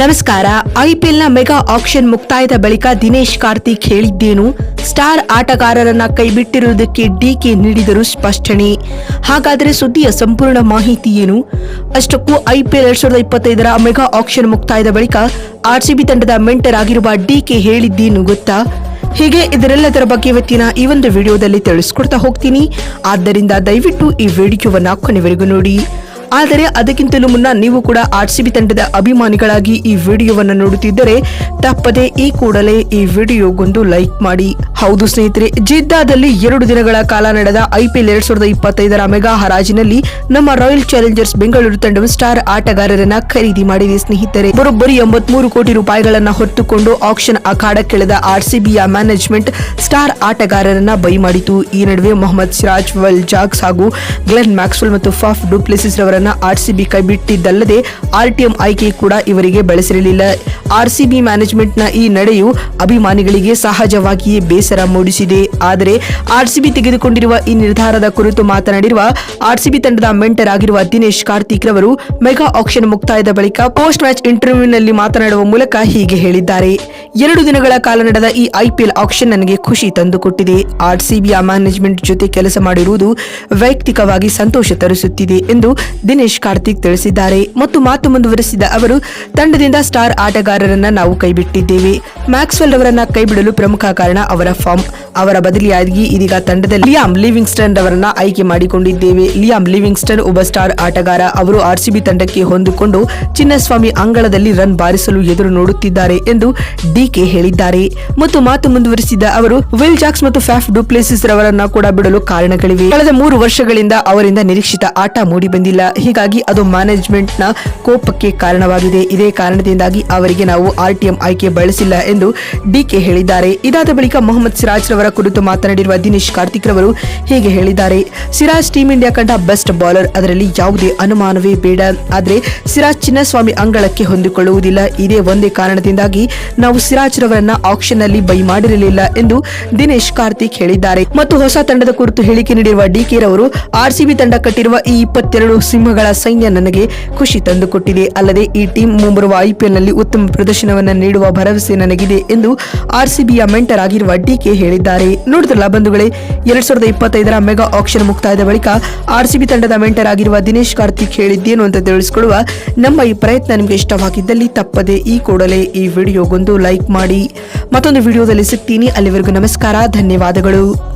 ನಮಸ್ಕಾರ. ಐಪಿಎಲ್ನ mega auction ಮುಕ್ತಾಯದ ಬಳಿಕ ದಿನೇಶ್ ಕಾರ್ತಿಕ್ ಹೇಳಿದ್ದೇನು? ಸ್ಟಾರ್ ಆಟಗಾರರನ್ನ ಕೈಬಿಟ್ಟಿರುವುದಕ್ಕೆ ಡಿಕೆ ನೀಡಿದರು ಸ್ಪಷ್ಟನೆ. ಹಾಗಾದರೆ ಸುದ್ದಿಯ ಸಂಪೂರ್ಣ ಮಾಹಿತಿ ಏನು? ಅಷ್ಟಕ್ಕೂ ಐಪಿಎಲ್ ಎರಡ್ ಸಾವಿರದ ಇಪ್ಪತ್ತೈದರ ಮೆಗಾ ಆಕ್ಷನ್ ಮುಕ್ತಾಯದ ಬಳಿಕ ಆರ್ಸಿಬಿ ತಂಡದ ಮೆಂಟರ್ ಆಗಿರುವ ಡಿಕೆ ಹೇಳಿದ್ದೇನು ಗೊತ್ತಾ? ಹೀಗೆ ಇದರೆಲ್ಲದರ ಬಗ್ಗೆ ಇವತ್ತಿನ ಈ ಒಂದು ವಿಡಿಯೋದಲ್ಲಿ ತಿಳಿಸ್ಕೊಡ್ತಾ ಹೋಗ್ತೀನಿ. ಆದ್ದರಿಂದ ದಯವಿಟ್ಟು ಈ ವಿಡಿಯೋವನ್ನ ಕೊನೆವರೆಗೂ ನೋಡಿ. ಆದರೆ ಅದಕ್ಕಿಂತಲೂ ಮುನ್ನ ನೀವು ಕೂಡ ಆರ್ಸಿಬಿ ತಂಡದ ಅಭಿಮಾನಿಗಳಾಗಿ ಈ ವಿಡಿಯೋವನ್ನು ನೋಡುತ್ತಿದ್ದರೆ ತಪ್ಪದೆ ಈ ಕೂಡಲೇ ಈ ವಿಡಿಯೋಗೊಂದು ಲೈಕ್ ಮಾಡಿ. ಹೌದು ಸ್ನೇಹಿತರೆ, ಜಿದ್ದಾದಲ್ಲಿ ಎರಡು ದಿನಗಳ ಕಾಲ ನಡೆದ ಐಪಿಎಲ್ ಎರಡ್ ಸಾವಿರದ ಇಪ್ಪತ್ತೈದರ ಮೆಗಾ ಹರಾಜಿನಲ್ಲಿ ನಮ್ಮ ರಾಯಲ್ ಚಾಲೆಂಜರ್ಸ್ ಬೆಂಗಳೂರು ತಂಡವು ಸ್ಟಾರ್ ಆಟಗಾರರನ್ನ ಖರೀದಿ ಮಾಡಿದೆ ಸ್ನೇಹಿತರೆ. ಬರೋಬ್ಬರಿ ಎಂಬತ್ಮೂರು ಕೋಟಿ ರೂಪಾಯಿಗಳನ್ನ ಹೊತ್ತುಕೊಂಡು ಆಕ್ಷನ್ ಅಖಾಡಕ್ಕಿಳಿದ ಆರ್ಸಿಬಿಯ ಮ್ಯಾನೇಜ್ಮೆಂಟ್ ಸ್ಟಾರ್ ಆಟಗಾರರನ್ನ ಬೈ ಮಾಡಿತು. ಈ ನಡುವೆ ಮೊಹಮ್ಮದ್ ಸಿರಾಜ್, ವಲ್ ಜಾಕ್ಸ್ ಹಾಗೂ ಗ್ಲೆನ್ ಮ್ಯಾಕ್ಸ್ವೆಲ್ ಮತ್ತು ಫಾಫ್ ಡುಪ್ಲೆಸಿಸ್ ರವರನ್ನ ಆರ್ಸಿಬಿ ಕೈಬಿಟ್ಟಿದ್ದಲ್ಲದೆ ಆರ್ಟಿಎಂ ಆಯ್ಕೆ ಕೂಡ ಇವರಿಗೆ ಬೆಳೆಸಿರಲಿಲ್ಲ. ಆರ್ಸಿಬಿ ಮ್ಯಾನೇಜ್ಮೆಂಟ್ನ ಈ ನಡೆಯು ಅಭಿಮಾನಿಗಳಿಗೆ ಸಹಜವಾಗಿಯೇ ಬೇಸರ ಮೂಡಿಸಿದೆ. ಆದರೆ ಆರ್ಸಿಬಿ ತೆಗೆದುಕೊಂಡಿರುವ ಈ ನಿರ್ಧಾರದ ಕುರಿತು ಮಾತನಾಡಿರುವ ಆರ್ಸಿಬಿ ತಂಡದ ಮೆಂಟರ್ ಆಗಿರುವ ದಿನೇಶ್ ಕಾರ್ತಿಕ್ ರವರು ಮೆಗಾ ಆಕ್ಷನ್ ಮುಕ್ತಾಯದ ಬಳಿಕ ಪೋಸ್ಟ್ ಮ್ಯಾಚ್ ಇಂಟರ್ವ್ಯೂನಲ್ಲಿ ಮಾತನಾಡುವ ಮೂಲಕ ಹೀಗೆ ಹೇಳಿದ್ದಾರೆ. ಎರಡು ದಿನಗಳ ಕಾಲ ನಡೆದ ಈ ಐಪಿಎಲ್ ಆಕ್ಷನ್ ನನಗೆ ಖುಷಿ ತಂದುಕೊಟ್ಟಿದೆ. ಆರ್ಸಿಬಿಯ ಮ್ಯಾನೇಜ್ಮೆಂಟ್ ಜೊತೆ ಕೆಲಸ ಮಾಡಿರುವುದು ವೈಯಕ್ತಿಕವಾಗಿ ಸಂತೋಷ ತರಿಸುತ್ತಿದೆ ಎಂದು ದಿನೇಶ್ ಕಾರ್ತಿಕ್ ತಿಳಿಸಿದ್ದಾರೆ. ಮತ್ತು ಮಾತು ಮುಂದುವರೆಸಿದ ಅವರು, ತಂಡದಿಂದ ಸ್ಟಾರ್ ಆಟಗಾರರನ್ನ ನಾವು ಕೈಬಿಟ್ಟಿದ್ದೇವೆ. ಮ್ಯಾಕ್ಸ್ವೆಲ್ ಅವರನ್ನ ಕೈಬಿಡಲು ಪ್ರಮುಖ ಕಾರಣ ಅವರ ಫಾರ್ಮ್ ಅವರ ಬದಲಿಯಾಗಿ ಇದೀಗ ತಂಡದಲ್ಲಿ ಲಿಯಾಮ್ ಲಿವಿಂಗ್ಸ್ಟನ್ ಅವರನ್ನ ಆಯ್ಕೆ ಮಾಡಿಕೊಂಡಿದ್ದೇವೆ. ಲಿಯಾಮ್ ಲಿವಿಂಗ್ಸ್ಟನ್ ಒಬ್ಬ ಸ್ಟಾರ್ ಆಟಗಾರ. ಅವರು ಆರ್ಸಿಬಿ ತಂಡಕ್ಕೆ ಹೊಂದಿಕೊಂಡು ಚಿನ್ನಸ್ವಾಮಿ ಅಂಗಳದಲ್ಲಿ ರನ್ ಬಾರಿಸಲು ಎದುರು ನೋಡುತ್ತಿದ್ದಾರೆ ಎಂದು ಡಿಕೆ ಹೇಳಿದ್ದಾರೆ. ಮತ್ತು ಮಾತು ಮುಂದುವರಿಸಿದ ಅವರು, ವಿಲ್ ಜಾಕ್ಸ್ ಮತ್ತು ಫ್ಯಾಫ್ ಡುಪ್ಲೆಸಿಸ್ ರವರನ್ನ ಕೂಡ ಬಿಡಲು ಕಾರಣಗಳಿವೆ. ಕಳೆದ ಮೂರು ವರ್ಷಗಳಿಂದ ಅವರಿಂದ ನಿರೀಕ್ಷಿತ ಆಟ ಮೂಡಿ ಬಂದಿಲ್ಲ. ಹೀಗಾಗಿ ಅದು ಮ್ಯಾನೇಜ್ಮೆಂಟ್ನ ಕೋಪಕ್ಕೆ ಕಾರಣವಾಗಿದೆ. ಇದೇ ಕಾರಣದಿಂದಾಗಿ ಅವರಿಗೆ ನಾವು ಆರ್ಟಿಎಂ ಆಯ್ಕೆ ಬಳಸಿಲ್ಲ ಎಂದು ಡಿಕೆ ಹೇಳಿದ್ದಾರೆ. ಇದಾದ ಬಳಿಕ ಮೊಹಮ್ಮದ್ ಸಿರಾಜ್ ರವರ ಕುರಿತು ಮಾತನಾಡಿರುವ ದಿನೇಶ್ ಕಾರ್ತಿಕ್ ರವರು ಹೀಗೆ ಹೇಳಿದ್ದಾರೆ. ಸಿರಾಜ್ ಟೀಂ ಇಂಡಿಯಾ ಕಂಡ ಬೆಸ್ಟ್ ಬೌಲರ್, ಅದರಲ್ಲಿ ಯಾವುದೇ ಅನುಮಾನವೇ ಬೇಡ. ಆದರೆ ಸಿರಾಜ್ ಚಿನ್ನಸ್ವಾಮಿ ಅಂಗಳಕ್ಕೆ ಹೊಂದಿಕೊಳ್ಳುವುದಿಲ್ಲ. ಇದೇ ಒಂದೇ ಕಾರಣದಿಂದಾಗಿ ನಾವು ಸಿರಾಜ್ ರವರನ್ನ ಆಕ್ಷನ್ನಲ್ಲಿ ಬೈ ಮಾಡಿರಲಿಲ್ಲ ಎಂದು ದಿನೇಶ್ ಕಾರ್ತಿಕ್ ಹೇಳಿದ್ದಾರೆ. ಮತ್ತು ಹೊಸ ತಂಡದ ಕುರಿತು ಹೇಳಿಕೆ ನೀಡಿರುವ ಡಿಕೆ ರವರು ಆರ್ಸಿಬಿ ತಂಡ ಕಟ್ಟಿರುವ ಈ ಇಪ್ಪತ್ತೆರಡು ಸಿಂಹಗಳ ಸೈನ್ಯ ನನಗೆ ಖುಷಿ ತಂದುಕೊಟ್ಟಿದೆ. ಅಲ್ಲದೆ ಈ ಟೀಮ್ ಮುಂಬರುವ ಐಪಿಎಲ್ನಲ್ಲಿ ಉತ್ತಮ ಪ್ರದರ್ಶನವನ್ನು ನೀಡುವ ಭರವಸೆ ನನಗಿದೆ ಎಂದು ಆರ್ಸಿಬಿಯ ಮೆಂಟರ್ ಆಗಿರುವ ಡಿಕೆ ಹೇಳಿದ್ದಾರೆ. ನೋಡಿದ್ರಲ್ಲ ಬಂಧುಗಳೇ, ಎರಡ್ ಸಾವಿರದ ಇಪ್ಪತ್ತೈದರ ಮೆಗಾ ಆಕ್ಷನ್ ಮುಕ್ತಾಯದ ಬಳಿಕ ಆರ್ಸಿಬಿ ತಂಡದ ಮೆಂಟರ್ ಆಗಿರುವ ದಿನೇಶ್ ಕಾರ್ತಿಕ್ ಹೇಳಿದ್ದೇನು ಅಂತ ತಿಳಿಸಿಕೊಡುವ ನಮ್ಮ ಈ ಪ್ರಯತ್ನ ನಿಮಗೆ ಇಷ್ಟವಾಗಿದ್ದಲ್ಲಿ ತಪ್ಪದೆ ಈ ಕೂಡಲೇ ಈ ವಿಡಿಯೋಗೊಂದು ಲೈಕ್ ಮಾಡಿ. ಮತ್ತೊಂದು ವಿಡಿಯೋದಲ್ಲಿ ಸಿಗ್ತೀನಿ. ಅಲ್ಲಿವರೆಗೂ ನಮಸ್ಕಾರ. ಧನ್ಯವಾದಗಳು.